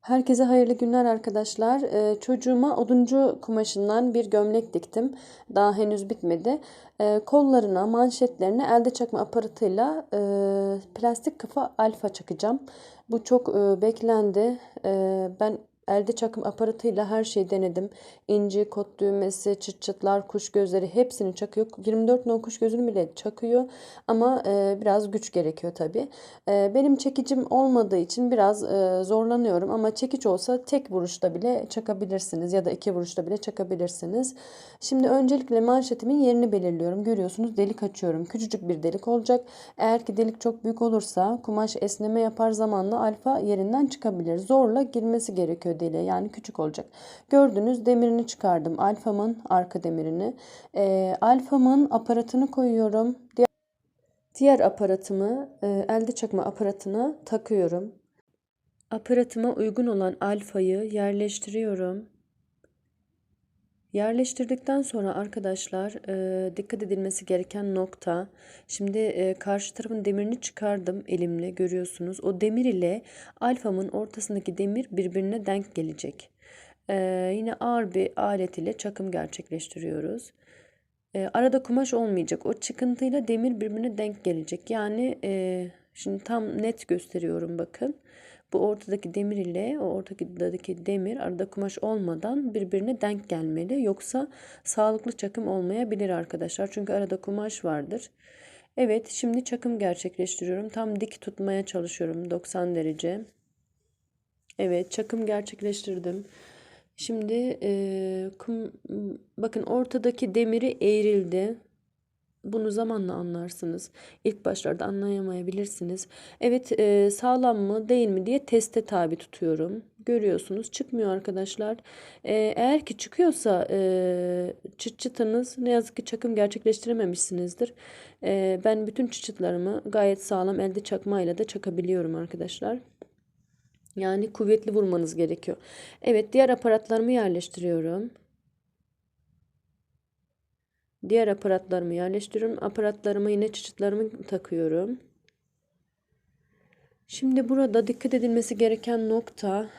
Herkese hayırlı günler arkadaşlar. Ee, çocuğuma oduncu kumaşından bir gömlek diktim. Daha henüz bitmedi. Ee, kollarına, manşetlerine elde çakma aparatıyla e, plastik kafa alfa çakacağım. Bu çok e, beklendi. E, ben elde çakım aparatıyla her şeyi denedim. İnci, kot düğmesi, çıt çıtlar, kuş gözleri hepsini çakıyor. 24 no kuş gözünü bile çakıyor. Ama e, biraz güç gerekiyor tabii. E, benim çekicim olmadığı için biraz e, zorlanıyorum. Ama çekiç olsa tek vuruşta bile çakabilirsiniz. Ya da iki vuruşta bile çakabilirsiniz. Şimdi öncelikle manşetimin yerini belirliyorum. Görüyorsunuz delik açıyorum. Küçücük bir delik olacak. Eğer ki delik çok büyük olursa kumaş esneme yapar zamanla alfa yerinden çıkabilir. Zorla girmesi gerekiyor deliğe yani küçük olacak. Gördünüz demirini çıkardım. Alfamın arka demirini. E, alfamın aparatını koyuyorum. Diğer, diğer aparatımı e, elde çakma aparatına takıyorum. Aparatıma uygun olan alfayı yerleştiriyorum. Yerleştirdikten sonra arkadaşlar e, dikkat edilmesi gereken nokta. Şimdi e, karşı tarafın demirini çıkardım elimle görüyorsunuz. O demir ile alfamın ortasındaki demir birbirine denk gelecek. E, yine ağır bir alet ile çakım gerçekleştiriyoruz. E, arada kumaş olmayacak. O çıkıntıyla demir birbirine denk gelecek. Yani e, şimdi tam net gösteriyorum bakın. Bu ortadaki demir ile o ortadaki demir arada kumaş olmadan birbirine denk gelmeli. Yoksa sağlıklı çakım olmayabilir arkadaşlar. Çünkü arada kumaş vardır. Evet şimdi çakım gerçekleştiriyorum. Tam dik tutmaya çalışıyorum 90 derece. Evet çakım gerçekleştirdim. Şimdi e, kum, bakın ortadaki demiri eğrildi. Bunu zamanla anlarsınız. İlk başlarda anlayamayabilirsiniz. Evet e, sağlam mı değil mi diye teste tabi tutuyorum. Görüyorsunuz çıkmıyor arkadaşlar. E, eğer ki çıkıyorsa e, çıt çıtınız ne yazık ki çakım gerçekleştirememişsinizdir. E, ben bütün çıt çıtlarımı gayet sağlam elde çakmayla da çakabiliyorum arkadaşlar. Yani kuvvetli vurmanız gerekiyor. Evet diğer aparatlarımı yerleştiriyorum. Diğer aparatlarımı yerleştiriyorum. Aparatlarıma yine çıçıtlarımı takıyorum. Şimdi burada dikkat edilmesi gereken nokta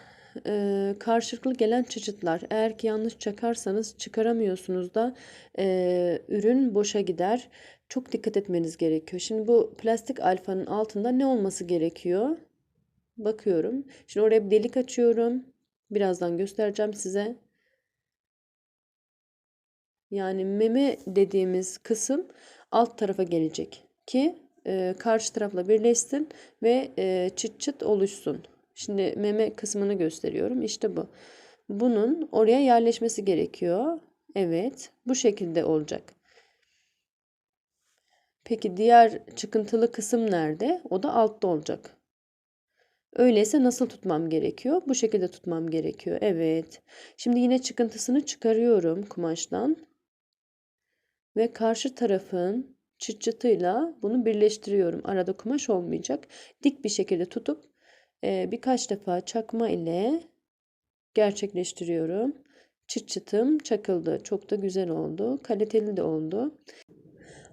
e, karşılıklı gelen çıçıtlar. Eğer ki yanlış çakarsanız çıkaramıyorsunuz da e, ürün boşa gider. Çok dikkat etmeniz gerekiyor. Şimdi bu plastik alfanın altında ne olması gerekiyor? Bakıyorum. Şimdi oraya bir delik açıyorum. Birazdan göstereceğim size. Yani meme dediğimiz kısım alt tarafa gelecek ki e, karşı tarafla birleşsin ve e, çıt çıt oluşsun. Şimdi meme kısmını gösteriyorum. İşte bu. Bunun oraya yerleşmesi gerekiyor. Evet. Bu şekilde olacak. Peki diğer çıkıntılı kısım nerede? O da altta olacak. Öyleyse nasıl tutmam gerekiyor? Bu şekilde tutmam gerekiyor. Evet. Şimdi yine çıkıntısını çıkarıyorum kumaştan ve karşı tarafın çıt çıtıyla bunu birleştiriyorum. Arada kumaş olmayacak. Dik bir şekilde tutup e, birkaç defa çakma ile gerçekleştiriyorum. Çıt çıtım çakıldı. Çok da güzel oldu. Kaliteli de oldu.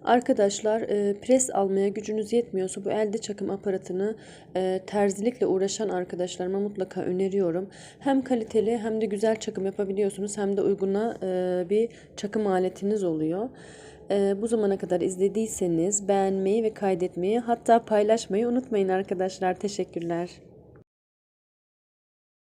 Arkadaşlar e, pres almaya gücünüz yetmiyorsa bu elde çakım aparatını e, terzilikle uğraşan arkadaşlarıma mutlaka öneriyorum. Hem kaliteli hem de güzel çakım yapabiliyorsunuz hem de uyguna e, bir çakım aletiniz oluyor. E, bu zamana kadar izlediyseniz beğenmeyi ve kaydetmeyi hatta paylaşmayı unutmayın arkadaşlar. Teşekkürler.